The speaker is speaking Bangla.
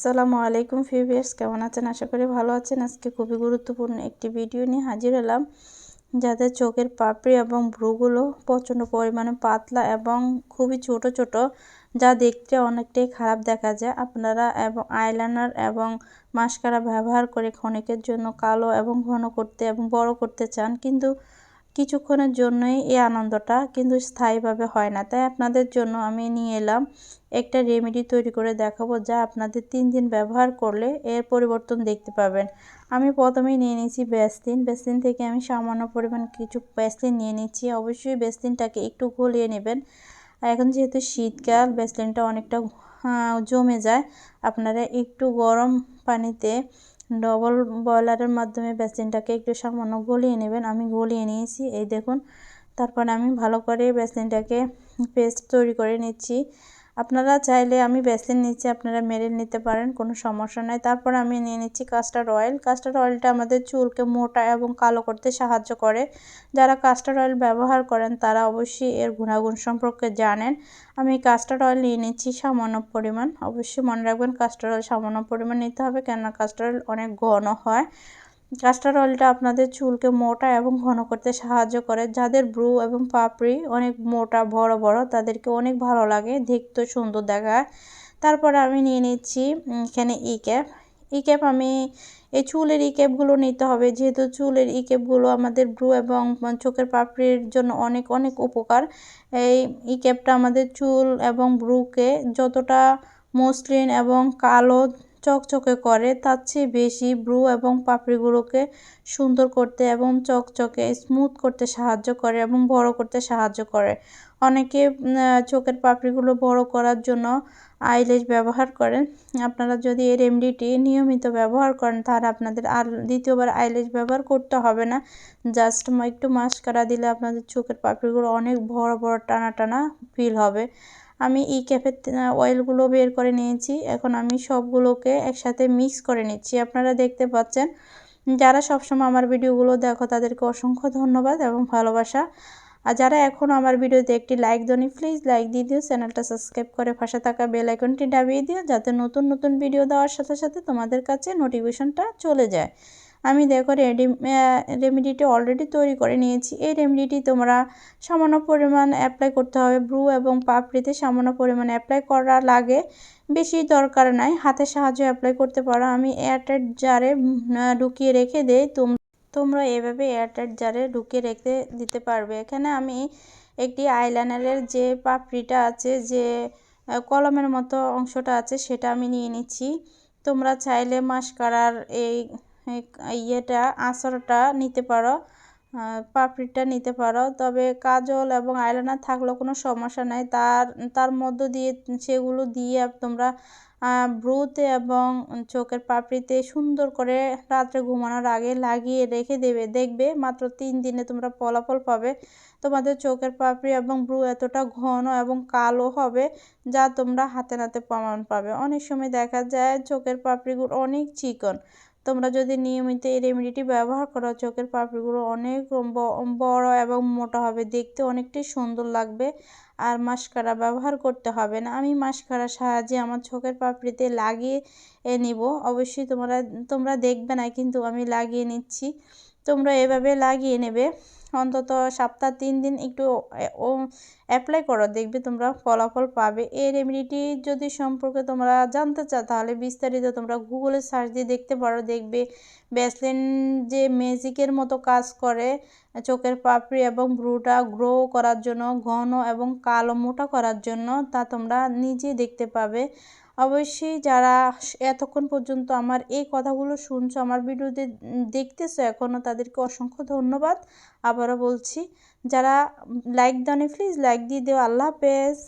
আসসালামু আলাইকুম ফিভিয়ার্স কেমন আছেন? আশা করি ভালো আছেন। আজকে খুবই গুরুত্বপূর্ণ একটি ভিডিও নিয়ে হাজির হলাম, যাদের চোখের পাপড়ি এবং ভ্রুগুলো প্রচণ্ড পরিমাণে পাতলা এবং খুবই ছোট ছোট, যা দেখতে অনেকটাই খারাপ দেখা যায়। আপনারা এবং আইলাইনার এবং মাস্কারা ব্যবহার করে ক্ষণিকের জন্য কালো এবং ঘন করতে এবং বড় করতে চান, কিন্তু কিছুক্ষণের জন্যই এই আনন্দটা কিন্তু স্থায়ীভাবে হয় না। তাই আপনাদের জন্য আমি নিয়ে এলাম একটা রেমেডি তৈরি করে দেখাবো যা আপনাদের তিন দিন ব্যবহার করলে এর পরিবর্তন দেখতে পাবেন। আমি প্রথমেই নিয়ে নিয়েছি বেসলিন। বেসলিন থেকে আমি সামান্য পরিমাণ কিছু বেসলিন নিয়ে নিচ্ছি। অবশ্যই বেসলিনটাকে একটু গলিয়ে নেবেন। এখন যেহেতু শীতকাল, বেসলিনটা অনেকটা জমে যায়, আপনারা একটু গরম পানিতে ডবল বয়লারের মাধ্যমে বেসিনটাকে একটু সামান্য গলিয়ে নেবেন। আমি গলিয়ে নিয়েছি। এই দেখুন, তারপরে আমি ভালো করে বেসিনটাকে পেস্ট তৈরি করে নিচ্ছি। আপনারা চাইলে আমি বেসলিন নিচে আপনারা মেরে নিতে পারেন, কোনো সমস্যা নেই। তারপর আমি নিয়ে নিচ্ছি কাস্টার্ড অয়েল। কাস্টার্ড অয়েলটা আমাদের চুলকে মোটা এবং কালো করতে সাহায্য করে। যারা কাস্টার্ড অয়েল ব্যবহার করেন, তারা অবশ্যই এর গুণাগুণ সম্পর্কে জানেন। আমি কাস্টার্ড অয়েল নিয়ে নিচ্ছি সামান্য পরিমাণ। অবশ্যই মনে রাখবেন, কাস্টার্ড অয়েল সামান্য পরিমাণ নিতে হবে, কেননা কাস্টার্ড অয়েল অনেক ঘন হয়। কাস্টার অয়েলটা আপনাদের চুলকে মোটা এবং ঘন করতে সাহায্য করে। যাদের ব্রু এবং পাপড়ি অনেক মোটা, বড় বড়, তাদেরকে অনেক ভালো লাগে দেখতে সুন্দর দেখায়। তারপরে আমি নিয়ে নিচ্ছি এখানে ই ক্যাপ ই ক্যাপ আমি, এই চুলের ই ক্যাপগুলো নিতে হবে। যেহেতু চুলের ই ক্যাপগুলো আমাদের ব্রু এবং চোখের পাপড়ির জন্য অনেক অনেক উপকার। এই ই ক্যাপটা আমাদের চুল এবং ব্রুকে যতটা মসৃণ এবং কালো চকচকে করে, তার চেয়ে বেশি ব্রু এবং পাপড়িগুলোকে সুন্দর করতে এবং চকচকে স্মুথ করতে সাহায্য করে এবং বড় করতে সাহায্য করে। অনেকে চোখের পাপড়িগুলো বড় করার জন্য আইলেজ ব্যবহার করেন। আপনারা যদি এই রেমডিটি নিয়মিত ব্যবহার করেন, তাহলে আপনাদের আর দ্বিতীয়বার আইলেজ ব্যবহার করতে হবে না। জাস্ট একটু মাস্কারা দিলে আপনাদের চোখের পাপড়িগুলো অনেক বড় বড় টানা টানা ফিল হবে। আমি ই ক্যাফের অয়েলগুলো বের করে নিয়েছি। এখন আমি সবগুলোকে একসাথে মিক্স করে নিচ্ছি। আপনারা দেখতে পাচ্ছেন, যারা সবসময় আমার ভিডিওগুলো দেখো, তাদেরকে অসংখ্য ধন্যবাদ এবং ভালোবাসা। আর যারা এখনও আমার ভিডিওতে একটি লাইক দনি প্লিজ লাইক দিয়ে দিও, চ্যানেলটা সাবস্ক্রাইব করে পাশে থাকা বেল আইকনটি দাবিয়ে দিও, যাতে নতুন নতুন ভিডিও দেওয়ার সাথে সাথে তোমাদের কাছে নোটিফিকেশনটা চলে যায়। আমি দেখো রেডি রেমেডিটি অলরেডি তৈরি করে নিয়েছি। এই রেমেডিটি তোমরা সামান্য পরিমাণ অ্যাপ্লাই করতে হবে। ব্রু এবং পাপড়িতে সামান্য পরিমাণ অ্যাপ্লাই করা লাগে। বেশি দরকার নাই, হাতের সাহায্যে অ্যাপ্লাই করতে পারো। আমি এয়ারটাইট জারে ঢুকিয়ে রেখে দেই। তোমরা এভাবে এয়ারটাইট জারে ঢুকিয়ে রেখে দিতে পারবে। এখানে আমি একটি আইলাইনারের যে পাপড়িটা আছে, যে কলমের মতো অংশটা আছে, সেটা আমি নিয়ে নিচ্ছি। তোমরা চাইলে মাস্কারার এই ইয়েটা আঁচড়টা নিতে পারো পাপড়িটা নিতে পারো। তবে কাজল এবং আইলাইনার থাকলেও কোনো সমস্যা নাই। তার তার মধ্য দিয়ে সেগুলো দিয়ে তোমরা ব্রুতে এবং চোখের পাপড়িতে সুন্দর করে রাত্রে ঘুমানোর আগে লাগিয়ে রেখে দেবে। দেখবে মাত্র তিন দিনে তোমরা ফলাফল পাবে। তোমাদের চোখের পাপড়ি এবং ব্রু এতটা ঘন এবং কালো হবে যা তোমরা হাতে নাতে প্রমাণ পাবে। অনেক সময় দেখা যায় চোখের পাপড়িগুলো অনেক চিকন। তোমরা যদি নিয়মিত এই রেমেডিটি ব্যবহার করো, চোখের পাপড়িগুলো অনেক বড় এবং মোটা হবে। দেখতে অনেকটাই সুন্দর লাগবে আর মাস্কারা ব্যবহার করতে হবে না। আমি মাস্কারার সাহায্যে আমার চোখের পাপড়িতে লাগিয়ে নিব। অবশ্যই তোমরা তোমরা দেখবে না, কিন্তু আমি লাগিয়ে নিচ্ছি। তোমরা এভাবে লাগিয়ে নেবে। অন্তত সপ্তাহ তিন দিন একটু ও অ্যাপ্লাই করো, দেখবে তোমরা ফলাফল পাবে। এই রেমেডিটি যদি সম্পর্কে তোমরা জানতে চাও, তাহলে বিস্তারিত তোমরা গুগলে সার্চ দিয়ে দেখতে পারো, দেখবে ব্যাসলিন যে ম্যাজিকের মতো কাজ করে, চোখের পাপড়ি এবং ভ্রুটা গ্রো করার জন্য, ঘন এবং কালো মোটা করার জন্য, তা তোমরা নিজে দেখতে পাবে। অবশ্যই যারা এতক্ষণ পর্যন্ত আমার এই কথাগুলো শুনছো, আমার ভিডিওতে দেখতেছো এখনও তাদেরকে অসংখ্য ধন্যবাদ। আবারও বলছি, যারা লাইক দাও প্লিজ লাইক দিয়ে দেও। আল্লাহ হাফেজ।